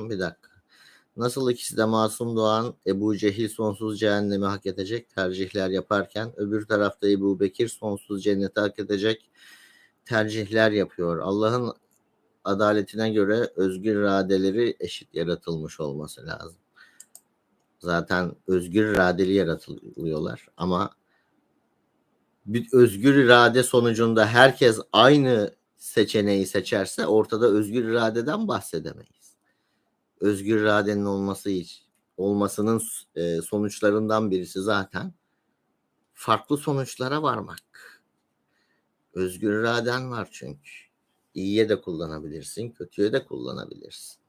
Bir dakika. Nasıl ikisi de masum doğan Ebu Cehil sonsuz cehennemi hak edecek tercihler yaparken öbür tarafta Ebu Bekir sonsuz cenneti hak edecek tercihler yapıyor. Allah'ın adaletine göre özgür iradeleri eşit yaratılmış olması lazım. Zaten özgür iradeli yaratılıyorlar ama bir özgür irade sonucunda herkes aynı seçeneği seçerse ortada özgür iradeden bahsedemeyiz. Özgür iradenin olması hiç olmasının e, sonuçlarından birisi zaten farklı sonuçlara varmak. Özgür iraden var çünkü. İyiye de kullanabilirsin, kötüye de kullanabilirsin.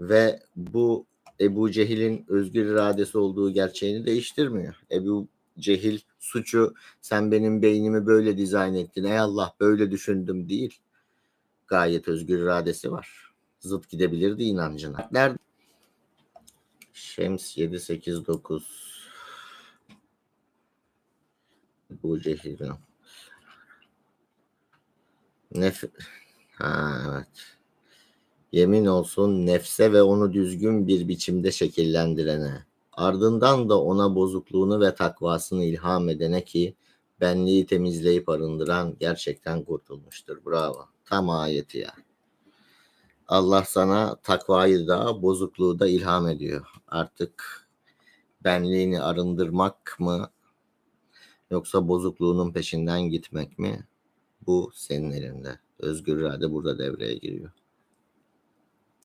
Ve bu Ebu Cehil'in özgür iradesi olduğu gerçeğini değiştirmiyor. Ebu Cehil suçu sen benim beynimi böyle dizayn ettin. Ey Allah böyle düşündüm değil. Gayet özgür iradesi var. Zıt gidebilirdi inancına. Nerede? Şems 7 8 9 Ebu Cehil'in Nef ha evet. Yemin olsun nefse ve onu düzgün bir biçimde şekillendirene. Ardından da ona bozukluğunu ve takvasını ilham edene ki benliği temizleyip arındıran gerçekten kurtulmuştur. Bravo. Tam ayeti ya. Allah sana takvayı da bozukluğu da ilham ediyor. Artık benliğini arındırmak mı yoksa bozukluğunun peşinden gitmek mi? Bu senin elinde. Özgür irade burada devreye giriyor.